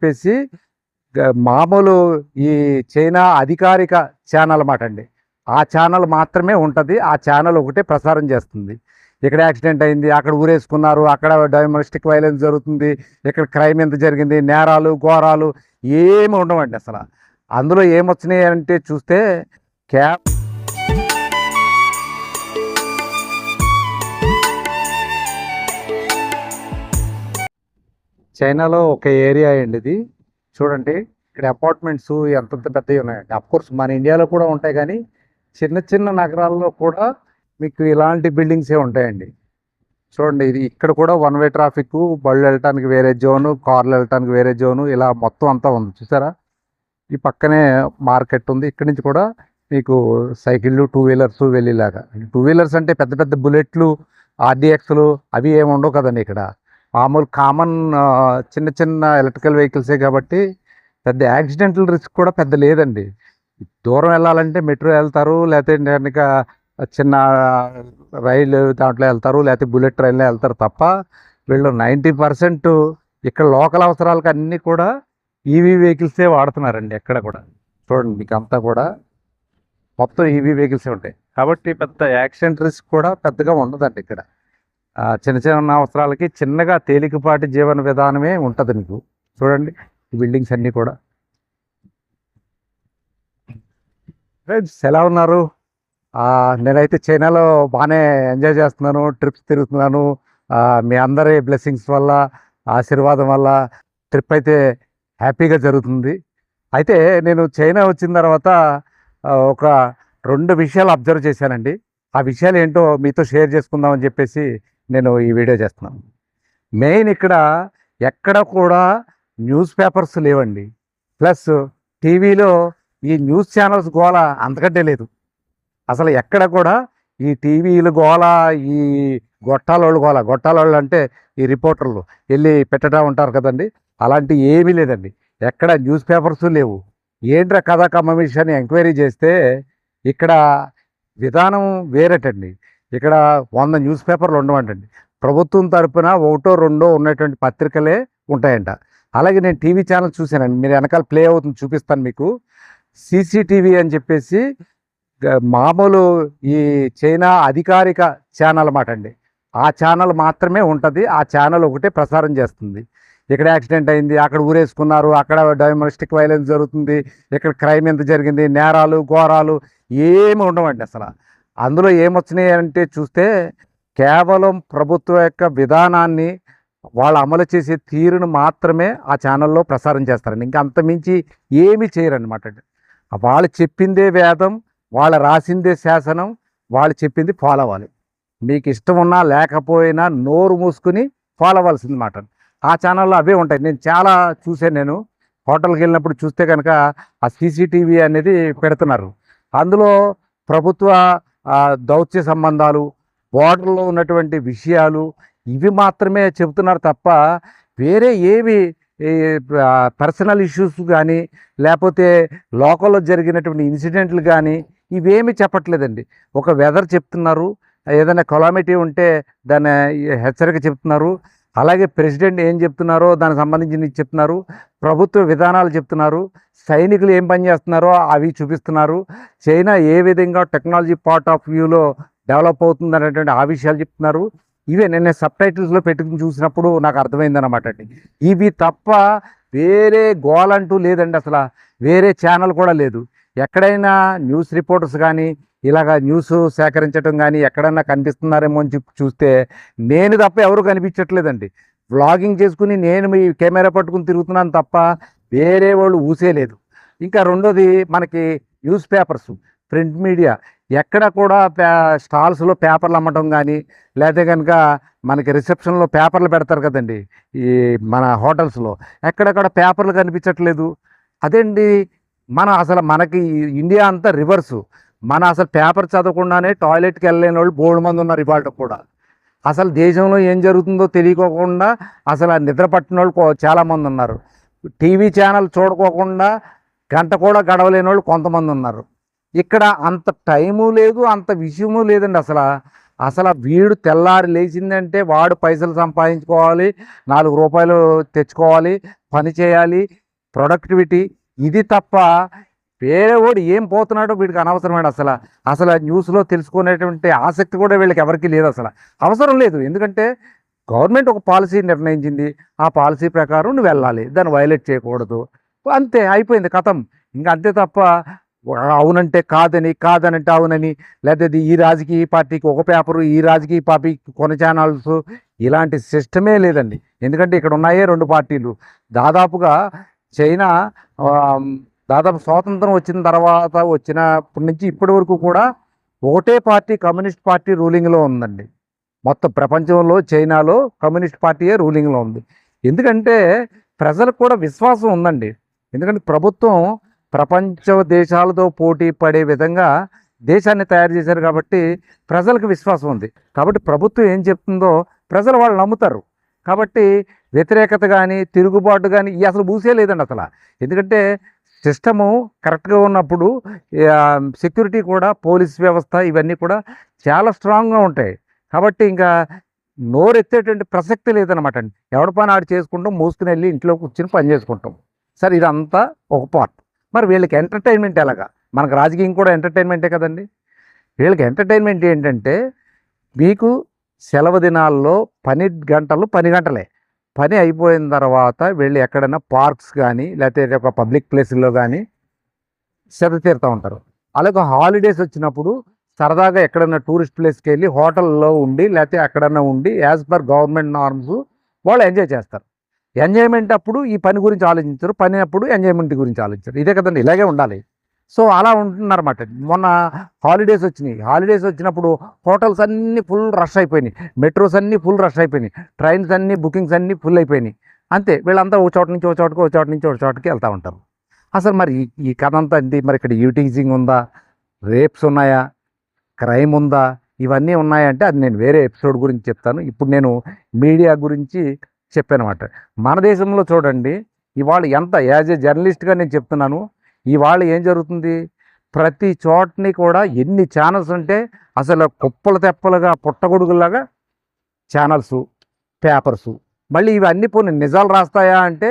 చెప్పేసి మామూలు ఈ చైనా అధికారిక ఛానల్ అన్నమాట అండి. ఆ ఛానల్ మాత్రమే ఉంటుంది. ఆ ఛానల్ ఒకటే ప్రసారం చేస్తుంది. ఇక్కడ యాక్సిడెంట్ అయింది అక్కడ ఊరేసుకున్నారు అక్కడ డొమెస్టిక్ వైలెన్స్ జరుగుతుంది ఇక్కడ క్రైమ్ ఎంత జరిగింది నేరాలు ఘోరాలు ఏమి ఉండవండి అసలు. అందులో ఏమొచ్చినాయి అంటే చూస్తే క్యా చైనాలో ఒక ఏరియా అండి ఇది. చూడండి ఇక్కడ అపార్ట్మెంట్స్ ఎంత పెద్దవి ఉన్నాయండి. కోర్స్ మన ఇండియాలో కూడా ఉంటాయి కానీ చిన్న చిన్న నగరాల్లో కూడా మీకు ఇలాంటి బిల్డింగ్సే ఉంటాయండి. చూడండి ఇది ఇక్కడ కూడా వన్ వే ట్రాఫిక్ బళ్ళు వెళ్ళటానికి వేరే జోను కార్లు వెళ్ళటానికి వేరే జోను ఇలా మొత్తం అంతా ఉంది. చూసారా? ఈ పక్కనే మార్కెట్ ఉంది. ఇక్కడి నుంచి కూడా మీకు సైకిళ్ళు టూ వీలర్స్ వెళ్ళేలాగా. టూ వీలర్స్ అంటే పెద్ద పెద్ద బుల్లెట్లు ఆర్డిఎక్స్లు అవి ఏమి ఉండవు కదండి ఇక్కడ. మామూలు కామన్ చిన్న చిన్న ఎలక్ట్రికల్ వెహికల్సే కాబట్టి పెద్ద యాక్సిడెంటల్ రిస్క్ కూడా పెద్ద లేదండి. దూరం వెళ్ళాలంటే మెట్రో వెళ్తారు లేకపోతే కనుక చిన్న రైలు దాంట్లో వెళ్తారు లేకపోతే బుల్లెట్ ట్రైన్లో వెళ్తారు తప్ప వీళ్ళు నైంటీ పర్సెంట్ ఇక్కడ లోకల్ అవసరాలకు అన్నీ కూడా ఈవీ వెహికల్సే వాడుతున్నారండి ఎక్కడ కూడా. చూడండి మీకు అంతా కూడా మొత్తం ఈవీ వెహికల్సే ఉంటాయి. కాబట్టి పెద్ద యాక్సిడెంట్ రిస్క్ కూడా పెద్దగా ఉండదండి ఇక్కడ. చిన్న చిన్న అవసరాలకి చిన్నగా తేలికపాటి జీవన విధానమే ఉంటుంది నీకు. చూడండి ఈ బిల్డింగ్స్ అన్నీ కూడా. ఫ్రెండ్స్ ఎలా ఉన్నారు? నేనైతే చైనాలో బాగానే ఎంజాయ్ చేస్తున్నాను ట్రిప్స్ తిరుగుతున్నాను. మీ అందరి బ్లెస్సింగ్స్ వల్ల ఆశీర్వాదం వల్ల ట్రిప్ అయితే హ్యాపీగా జరుగుతుంది. అయితే నేను చైనా వచ్చిన తర్వాత ఒక రెండు విషయాలు అబ్జర్వ్ చేశానండి. ఆ విషయాలు ఏంటో మీతో షేర్ చేసుకుందామని చెప్పేసి నేను ఈ వీడియో చేస్తున్నాను. మెయిన్ ఇక్కడ ఎక్కడ కూడా న్యూస్ పేపర్స్ లేవండి. ప్లస్ టీవీలో ఈ న్యూస్ ఛానల్స్ గోల అంతకంటే లేదు. అసలు ఎక్కడ కూడా ఈ టీవీలు గోల ఈ గొట్టాలోళ్ళు గోల గొట్టాలోళ్ళు అంటే ఈ రిపోర్టర్లు వెళ్ళి పెట్టడం ఉంటారు కదండి. అలాంటి ఏమీ లేదండి. ఎక్కడ న్యూస్ పేపర్స్ లేవు. ఏంట్రా కథా కమ్మ విషయాన్ని ఎంక్వైరీ చేస్తే ఇక్కడ విధానం వేరేటండి. ఇక్కడ వంద న్యూస్ పేపర్లు ఉండవంటండి. ప్రభుత్వం తరపున ఒకటో రెండో ఉన్నటువంటి పత్రికలే ఉంటాయంట. అలాగే నేను టీవీ ఛానల్ చూశానండి. మీరు వెనకాల ప్లే అవుతుంది చూపిస్తాను మీకు. సీసీటీవీ అని చెప్పేసి మామూలు ఈ చైనా అధికారిక ఛానల్ అన్నమాట అండి. ఆ ఛానల్ మాత్రమే ఉంటుంది. ఆ ఛానల్ ఒకటే ప్రసారం చేస్తుంది. ఇక్కడ యాక్సిడెంట్ అయింది అక్కడ ఊరేసుకున్నారు అక్కడ డొమెస్టిక్ వైలెన్స్ జరుగుతుంది ఇక్కడ క్రైమ్ ఎంత జరిగింది నేరాలు ఘోరాలు ఏమి ఉండవండి అసలు. అందులో ఏమొచ్చినాయి అంటే చూస్తే కేవలం ప్రభుత్వం యొక్క విధానాన్ని వాళ్ళు అమలు చేసే తీరును మాత్రమే ఆ ఛానల్లో ప్రసారం చేస్తారండి. ఇంకా అంతమించి ఏమీ చేయరనమాట వాళ్ళు చెప్పిందే వేదం వాళ్ళు రాసిందే శాసనం వాళ్ళు చెప్పింది ఫాలో అవ్వాలి. మీకు ఇష్టం ఉన్నా లేకపోయినా నోరు మూసుకుని ఫాలో అవ్వాల్సింది మాట ఆ ఛానల్లో అవే ఉంటాయి. నేను చాలా చూసాను నేను. హోటల్కి వెళ్ళినప్పుడు చూస్తే కనుక ఆ సీసీటీవీ అనేది పెడుతున్నారు. అందులో ప్రభుత్వ దౌత్య సంబంధాలు బోర్డర్లో ఉన్నటువంటి విషయాలు ఇవి మాత్రమే చెబుతున్నారు తప్ప వేరే ఏవి పర్సనల్ ఇష్యూస్ కానీ లేకపోతే లోకల్లో జరిగినటువంటి ఇన్సిడెంట్లు కానీ ఇవేమి చెప్పట్లేదండి. ఒక వెదర్ చెప్తున్నారు ఏదైనా కొలామిటీ ఉంటే దాన్ని హెచ్చరిక చెప్తున్నారు అలాగే ప్రెసిడెంట్ ఏం చెప్తున్నారో దానికి సంబంధించి చెప్తున్నారు ప్రభుత్వ విధానాలు చెప్తున్నారు సైనికులు ఏం పని చేస్తున్నారో అవి చూపిస్తున్నారు. చైనా ఏ విధంగా టెక్నాలజీ పార్ట్ ఆఫ్ వ్యూలో డెవలప్ అవుతుంది అనేటువంటి ఆ విషయాలు చెప్తున్నారు. ఇవే నేను సబ్ టైటిల్స్లో పెట్టుకుని చూసినప్పుడు నాకు అర్థమైందన్నమాట అండి. ఇవి తప్ప వేరే గోల్ అంటూ లేదండి అసలు. వేరే ఛానల్ కూడా లేదు. ఎక్కడైనా న్యూస్ రిపోర్టర్స్ కానీ ఇలాగ న్యూస్ సేకరించడం కానీ ఎక్కడైనా కనిపిస్తున్నారేమో అని చెప్పి చూస్తే నేను తప్ప ఎవరు కనిపించట్లేదండి. వ్లాగింగ్ చేసుకుని నేను మీ కెమెరా పట్టుకుని తిరుగుతున్నాను తప్ప వేరే వాళ్ళు ఊసేయలేదు ఇంకా రెండోది మనకి న్యూస్ పేపర్స్ ప్రింట్ మీడియా. ఎక్కడ కూడా పే స్టాల్స్లో పేపర్లు అమ్మటం కానీ లేదా కనుక మనకి రిసెప్షన్లో పేపర్లు పెడతారు కదండి ఈ మన హోటల్స్లో ఎక్కడెక్కడ పేపర్లు కనిపించట్లేదు. అదేంటి మన అసలు మనకి ఇండియా అంతా రివర్సు. మన అసలు పేపర్ చదవకుండానే టాయిలెట్కి వెళ్ళలేని వాళ్ళు బోర్డు మంది ఉన్నారు ఇవాళ కూడా. అసలు దేశంలో ఏం జరుగుతుందో తెలియకోకుండా అసలు నిద్ర పట్టిన వాళ్ళు చాలామంది ఉన్నారు. టీవీ ఛానల్ చూడకోకుండా గంట కూడా గడవలేని వాళ్ళు కొంతమంది ఉన్నారు. ఇక్కడ అంత టైము లేదు అంత విషయము లేదండి అసలు. అసలు వీడు తెల్లారి లేచిందంటే వాడు పైసలు సంపాదించుకోవాలి నాలుగు రూపాయలు తెచ్చుకోవాలి పని చేయాలి ప్రొడక్టివిటీ ఇది తప్ప వేరే వాడు ఏం పోతున్నాడో వీడికి అనవసరమైన అసలు అసలు న్యూస్లో తెలుసుకునేటువంటి ఆసక్తి కూడా వీళ్ళకి ఎవరికి లేదు అసలు. అవసరం లేదు. ఎందుకంటే గవర్నమెంట్ ఒక పాలసీ నిర్ణయించింది. ఆ పాలసీ ప్రకారం నువ్వు వెళ్ళాలి. దాన్ని వైలేట్ చేయకూడదు. అంతే అయిపోయింది కథం. ఇంకా అంతే తప్ప అవునంటే కాదని కాదనంటే అవునని లేకపోతే ఈ రాజకీయ పార్టీకి ఒక పేపరు ఈ రాజకీయ పార్టీకి కొన్ని ఛానల్స్ ఇలాంటి సిస్టమే లేదండి. ఎందుకంటే ఇక్కడ ఉన్నాయే రెండు పార్టీలు. దాదాపుగా చైనా దాదాపు స్వాతంత్రం వచ్చిన తర్వాత వచ్చినప్పటి నుంచి ఇప్పటి వరకు కూడా ఒకటే పార్టీ కమ్యూనిస్ట్ పార్టీ రూలింగ్లో ఉందండి. మొత్తం ప్రపంచంలో చైనాలో కమ్యూనిస్ట్ పార్టీయే రూలింగ్లో ఉంది. ఎందుకంటే ప్రజలకు కూడా విశ్వాసం ఉందండి. ఎందుకంటే ప్రభుత్వం ప్రపంచ దేశాలతో పోటీ పడే విధంగా దేశాన్ని తయారు చేశారు కాబట్టి ప్రజలకు విశ్వాసం ఉంది. కాబట్టి ప్రభుత్వం ఏం చెప్తుందో ప్రజలు వాళ్ళు నమ్ముతారు. కాబట్టి వ్యతిరేకత కానీ తిరుగుబాటు కానీ ఈ అసలు బూసే లేదండి అసలు. ఎందుకంటే సిస్టము కరెక్ట్గా ఉన్నప్పుడు సెక్యూరిటీ కూడా పోలీస్ వ్యవస్థ ఇవన్నీ కూడా చాలా స్ట్రాంగ్గా ఉంటాయి. కాబట్టి ఇంకా నోరెత్తేటువంటి ప్రసక్తి లేదనమాట అండి. ఎవడ పని ఆడు చేసుకుంటాం మూసుకుని వెళ్ళి ఇంట్లో కూర్చుని పని చేసుకుంటాం. సరే ఇదంతా ఒక పార్ట్. మరి వీళ్ళకి ఎంటర్టైన్మెంట్ ఎలాగా? మనకు రాజకీయం కూడా ఎంటర్టైన్మెంటే కదండి. వీళ్ళకి ఎంటర్టైన్మెంట్ ఏంటంటే మీకు సెలవు దినాల్లో పని గంటలు పని గంటలే. పని అయిపోయిన తర్వాత వెళ్ళి ఎక్కడైనా పార్క్స్ కానీ లేకపోతే ఒక పబ్లిక్ ప్లేస్లో కానీ శ్రద్ధ తీరుతూ ఉంటారు. అలాగే హాలిడేస్ వచ్చినప్పుడు సరదాగా ఎక్కడైనా టూరిస్ట్ ప్లేస్కి వెళ్ళి హోటల్లో ఉండి లేకపోతే ఎక్కడన్నా ఉండి యాజ్ పర్ గవర్నమెంట్ నార్మ్స్ వాళ్ళు ఎంజాయ్ చేస్తారు. ఎంజాయ్మెంట్ అప్పుడు ఈ పని గురించి ఆలోచించరు పని అప్పుడు ఎంజాయ్మెంట్ గురించి ఆలోచించరు. ఇదే కదండి ఇలాగే ఉండాలి. సో అలా ఉంటున్నారన్నమాట. మొన్న హాలిడేస్ వచ్చినాయి. హాలిడేస్ వచ్చినప్పుడు హోటల్స్ అన్నీ ఫుల్ రష్ అయిపోయినాయి. మెట్రోస్ అన్నీ ఫుల్ రష్ అయిపోయినాయి. ట్రైన్స్ అన్నీ బుకింగ్స్ అన్నీ ఫుల్ అయిపోయినాయి. అంతే. వీళ్ళంతా ఒక చోట నుంచి ఒక చోటకి ఒక చోట నుంచి ఒక చోటకి వెళ్తూ ఉంటారు. అసలు మరి ఈ- కథ అంతా ఏంటి? మరి ఇక్కడ యూటీజింగ్ ఉందా? రేప్స్ ఉన్నాయా? క్రైమ్ ఉందా? ఇవన్నీ ఉన్నాయంటే అది నేను వేరే ఎపిసోడ్ గురించి చెప్తాను. ఇప్పుడు నేను మీడియా గురించి చెప్పానమాట. మన దేశంలో చూడండి ఇవాళ ఎంత యాజ్ ఏ జర్నలిస్ట్గా నేను చెప్తున్నాను ఇవాళ ఏం జరుగుతుంది? ప్రతి చోటని కూడా ఎన్ని ఛానల్స్ ఉంటే అసలు కుప్పలు తెప్పలుగా పుట్టగొడుగులాగా ఛానల్స్ పేపర్స్ మళ్ళీ ఇవన్నీ కొన్ని నిజాలు రాస్తాయా అంటే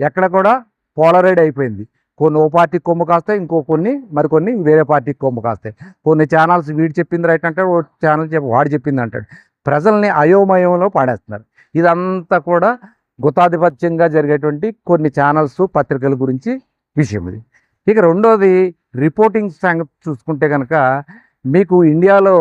ఎక్కడ కూడా పోలరైడ్ అయిపోయింది. కొన్ని ఓ పార్టీకి కొమ్ము కాస్తాయి ఇంకో కొన్ని మరికొన్ని వేరే పార్టీకి కొమ్ము కాస్తాయి. కొన్ని ఛానల్స్ వీడు చెప్పింది రైట్ అంటే ఓ ఛానల్ చెప్పి వాడు చెప్పింది అంటాడు. ప్రజల్ని అయోమయంలో పాడేస్తున్నారు. ఇదంతా కూడా గుతాధిపత్యంగా జరిగేటువంటి కొన్ని ఛానల్స్ పత్రికల గురించి విషయం ఇది. ఇక రెండోది రిపోర్టింగ్ సంగతి చూసుకుంటే కనుక మీకు ఇండియాలో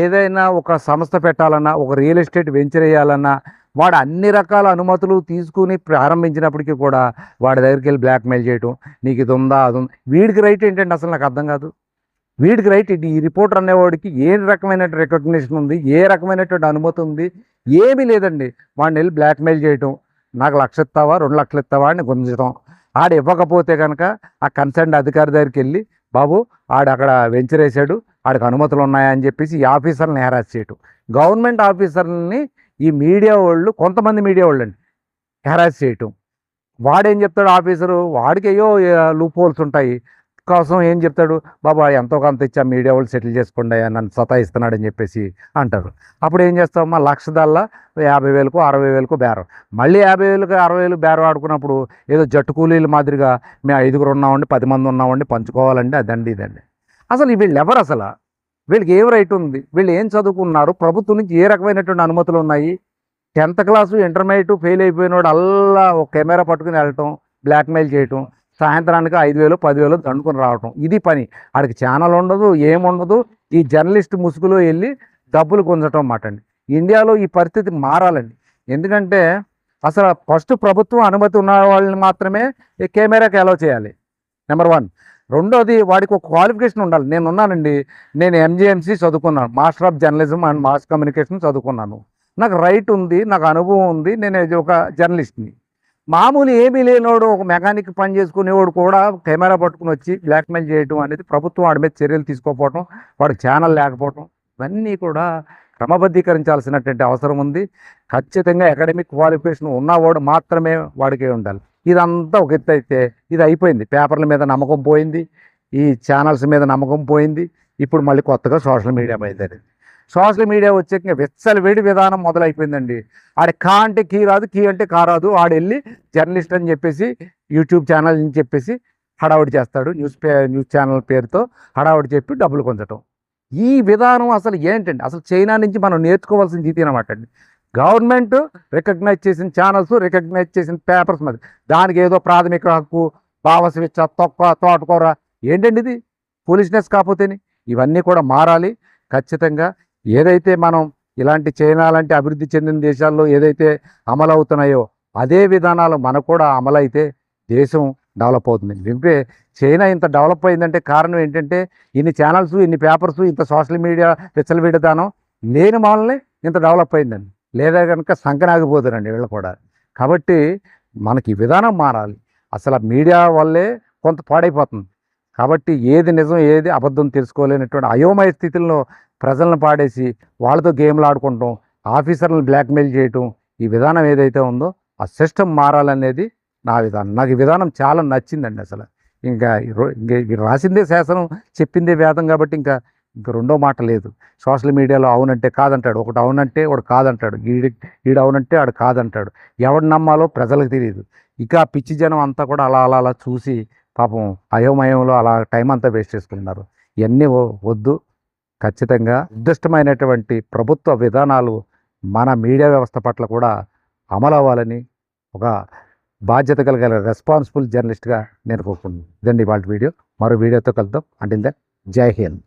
ఏదైనా ఒక సంస్థ పెట్టాలన్నా ఒక రియల్ ఎస్టేట్ వెంచర్ వేయాలన్నా వాడు అన్ని రకాల అనుమతులు తీసుకుని ప్రారంభించినప్పటికీ కూడా వాడి దగ్గరికి వెళ్ళి బ్లాక్మెయిల్ చేయటం నీకు ఇది ఉందా అది ఉందా వీడికి రైట్ ఏంటంటే అసలు నాకు అర్థం కాదు. వీడికి రైట్ ఈ రిపోర్టర్ అనేవాడికి ఏ రకమైన రికగ్నిషన్ ఉంది ఏ రకమైనటువంటి అనుమతి ఉంది ఏమీ లేదండి. వాడిని వెళ్ళి బ్లాక్మెయిల్ చేయటం నాకు లక్ష ఇస్తావా రెండు లక్షలు ఇస్తావా అని గుంజటం. ఆడ ఇవ్వకపోతే కనుక ఆ కన్సర్న్ అధికారి దగ్గరికి వెళ్ళి బాబు ఆడ అక్కడ వెంచర్ వేసాడు ఆడికి అనుమతులు ఉన్నాయని చెప్పేసి ఈ ఆఫీసర్ని హెరాస్ చేయటం. గవర్నమెంట్ ఆఫీసర్ని ఈ మీడియా వాళ్ళు కొంతమంది మీడియా వాళ్ళు అండి హెరాస్ చేయటం. వాడేం చెప్తాడు ఆఫీసరు? వాడికి అయ్యో లూప్ హోల్స్ ఉంటాయి. కోసం ఏం చెప్తాడు? బాబా ఎంతో కొంత ఇచ్చా మీడియా వాళ్ళు సెటిల్ చేసుకోండి నన్ను నన్ను సతాయిస్తున్నాడని చెప్పేసి అంటారు. అప్పుడు ఏం చేస్తాం మా లక్ష దాల్లా యాభై వేలకు అరవై వేలకు బేరం. మళ్ళీ యాభై వేలకు అరవై వేలు బేరం ఆడుకున్నప్పుడు ఏదో జట్టు కూలీల మాదిరిగా మేము ఐదుగురు ఉన్నామండి పది మంది ఉన్నామండి పంచుకోవాలండి అదండి ఇదండి. అసలు వీళ్ళు ఎవరు అసలు? వీళ్ళకి ఏం రైట్ ఉంది? వీళ్ళు ఏం చదువుకున్నారు? ప్రభుత్వం నుంచి ఏ రకమైనటువంటి అనుమతులు ఉన్నాయి? టెన్త్ క్లాసు ఇంటర్మీడియట్ ఫెయిల్ అయిపోయినోడు అల్లా ఒక కెమెరా పట్టుకుని వెళ్ళటం బ్లాక్మెయిల్ చేయటం సాయంత్రానికి ఐదు వేలు పదివేలు దండుకొని రావటం. ఇది పని. ఆడికి ఛానల్ ఉండదు ఏముండదు ఈ జర్నలిస్ట్ ముసుగులో వెళ్ళి డబ్బులు గుంజటం అన్నమాట అండి ఇండియాలో ఈ పరిస్థితి మారాలండి. ఎందుకంటే అసలు ఫస్ట్ ప్రభుత్వం అనుమతి ఉన్న వాళ్ళని మాత్రమే ఈ కెమెరాకి అలో చేయాలి. నెంబర్ వన్ రెండోది వాడికి ఒక క్వాలిఫికేషన్ ఉండాలి. నేను ఉన్నానండి నేను ఎంజిఎంసి చదువుకున్నాను. Master of journalism and mass communication చదువుకున్నాను. నాకు రైట్ ఉంది నాకు అనుభవం ఉంది. నేను ఒక జర్నలిస్ట్ని మామూలు ఏమీ లేనోడు ఒక మెకానిక్ పని చేసుకునేవాడు కూడా కెమెరా పట్టుకుని వచ్చి బ్లాక్మెయిల్ చేయడం అనేది ప్రభుత్వం వాడి మీద చర్యలు తీసుకోకపోవడం వాడికి ఛానల్ లేకపోవడం ఇవన్నీ కూడా క్రమబద్ధీకరించాల్సినటువంటి అవసరం ఉంది. ఖచ్చితంగా అకాడమిక్ క్వాలిఫికేషన్ ఉన్నవాడు మాత్రమే వాడికే ఉండాలి. ఇదంతా ఒక ఎత్తు అయితే ఇది అయిపోయింది. పేపర్ల మీద నమ్మకం పోయింది. ఈ ఛానల్స్ మీద నమ్మకం పోయింది. ఇప్పుడు మళ్ళీ కొత్తగా సోషల్ మీడియా బయలుదేరింది సోషల్ మీడియా వచ్చాక వెచ్చల వేడి విధానం మొదలైపోయిందండి. ఆడి కా అంటే కీ రాదు కీ అంటే కా రాదు. ఆడెళ్ళి జర్నలిస్ట్ అని చెప్పేసి యూట్యూబ్ ఛానల్ అని చెప్పేసి హడావుడి చేస్తాడు. న్యూస్ పే న్యూస్ ఛానల్ పేరుతో హడావుడి చెప్పి డబ్బులు పొందటం ఈ విధానం అసలు ఏంటండి? అసలు చైనా నుంచి మనం నేర్చుకోవాల్సింది ఇది అనమాట అండి. గవర్నమెంట్ రికగ్నైజ్ చేసిన ఛానల్స్ రికగ్నైజ్ చేసిన పేపర్స్ మరి. దానికి ఏదో ప్రాథమిక హక్కు భావస్విచ్చ తొక్క తోటకూర. ఏంటండి ఇది? పోలీస్నెస్ కాకపోతేని. ఇవన్నీ కూడా మారాలి. ఖచ్చితంగా ఏదైతే మనం ఇలాంటి చైనా లాంటి అభివృద్ధి చెందిన దేశాల్లో ఏదైతే అమలు అవుతున్నాయో అదే విధానాలు మనకు కూడా అమలైతే దేశం డెవలప్ అవుతుంది. ఎందుకంటే చైనా ఇంత డెవలప్ అయిందంటే కారణం ఏంటంటే ఇన్ని ఛానల్స్ ఇన్ని పేపర్స్ ఇంత సోషల్ మీడియా విచ్చలవిడదానం లేని వాళ్ళని ఇంత డెవలప్ అయిందండి. లేదా కనుక సంకనాగిపోతారండి వీళ్ళు కూడా. కాబట్టి మనకి ఈ విధానం మారాలి. అసలు మీడియా వల్లే కొంత పాడైపోతుంది. కాబట్టి ఏది నిజం ఏది అబద్ధం తెలుసుకోలేనటువంటి అయోమయ స్థితిలో ప్రజలను పాడేసి వాళ్ళతో గేమ్లు ఆడుకుంటాం ఆఫీసర్లను బ్లాక్మెయిల్ చేయటం ఈ విధానం ఏదైతే ఉందో ఆ సిస్టమ్ మారాలనేది నా విధానం. నాకు ఈ విధానం చాలా నచ్చిందండి అసలు. ఇంకా రాసిందే శాసనం చెప్పిందే వేదం కాబట్టి ఇంకా ఇంక రెండో మాట లేదు. సోషల్ మీడియాలో అవునంటే కాదంటాడు ఒకటి అవునంటే ఒకటి కాదంటాడు ఈడి ఈడు అవునంటే ఆడు కాదంటాడు. ఎవడు నమ్మాలో ప్రజలకు తెలియదు. ఇక పిచ్చి జనం అంతా కూడా అలా అలా అలా చూసి పాపం అయోమయంలో అలా టైం అంతా వేస్ట్ చేసుకుంటున్నారు. ఇవన్నీ వద్దు. ఖచ్చితంగా నిర్దిష్టమైనటువంటి ప్రభుత్వ విధానాలు మన మీడియా వ్యవస్థ పట్ల కూడా అమలు అవ్వాలని ఒక బాధ్యత కలిగిన రెస్పాన్సిబుల్ జర్నలిస్ట్గా నేను కోరుకుంటున్నాను. ఇదండి వాళ్ళ వీడియో. మరో వీడియోతో కలుద్దాం. అంటే జై హింద్.